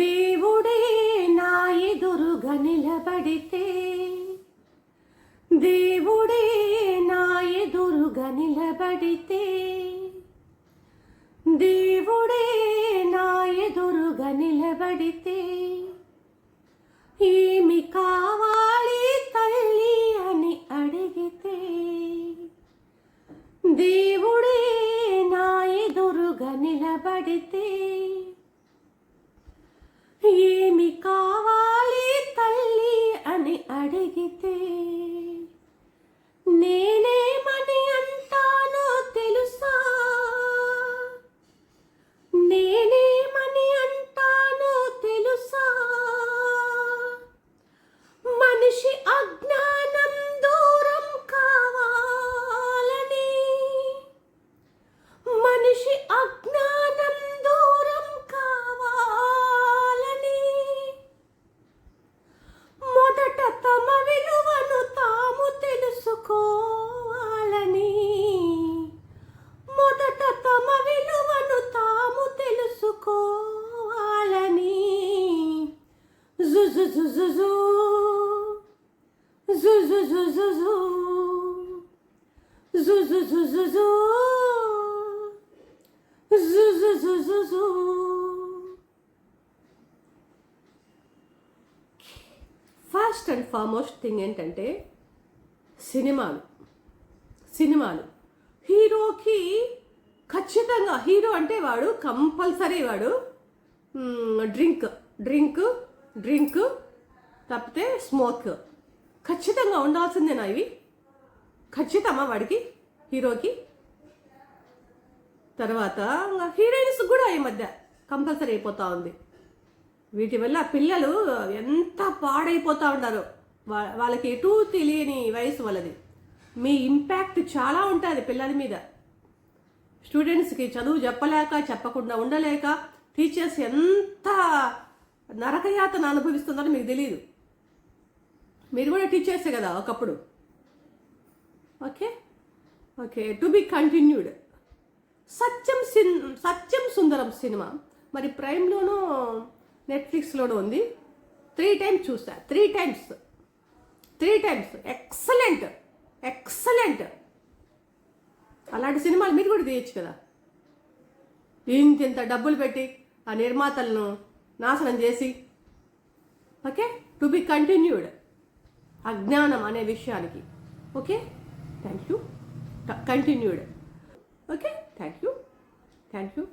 దేవుడే నా ఎదురుగా నిలబడితే. దేవుడే నా ఎదురుగా నిలబడితే. దేవుడే నా ఎదురుగా నిలబడితే. ఏమి కావాలి తల్లి అని అడిగితే. దేవుడే నా ఎదురుగా నిలబడితే. ఫస్ట్ అండ్ ఫార్మోస్ట్ థింగ్ ఏంటంటే సినిమాలు. సినిమాలు. హీరోకి ఖచ్చితంగా హీరో అంటే వాడు కంపల్సరీ వాడు డ్రింక్. డ్రింక్ డ్రింక్ తప్పితే స్మోక్. ఖచ్చితంగా ఉండాల్సిందేనా ఇవి. ఖచ్చితమా వాడికి హీరోకి? తర్వాత హీరోయిన్స్ కూడా ఈ మధ్య కంపల్సరీ అయిపోతూ ఉంది. వీటి వల్ల పిల్లలు ఎంత పాడైపోతూ ఉంటారో వాళ్ళకి ఎటూ తెలియని వయసు వాళ్ళది. మీ ఇంపాక్ట్ చాలా ఉంటుంది పిల్లల మీద. స్టూడెంట్స్కి చదువు చెప్పలేక చెప్పకుండా ఉండలేక టీచర్స్ ఎంత నరకయాతన అనుభవిస్తుందని మీకు తెలియదు మీరు కూడా టీచర్సే కదా ఒకప్పుడు. Okay? Okay to be continued Satyam sin Satyam Sundaram cinema. మరి ప్రైమ్లోనూ నెట్ఫ్లిక్స్లోనూ ఉంది. త్రీ టైమ్స్ చూసా. Three times three times excellent excellent అలాంటి సినిమాలు మీరు కూడా తీయచ్చు కదా. ఇంత ఇంత డబ్బులు పెట్టి ఆ నిర్మాతలను నాశనం చేసి. ఓకే? టు బి కంటిన్యూడ్ అజ్ఞానం అనే విషయానికి. Okay? Thank you continued okay? Thank you thank you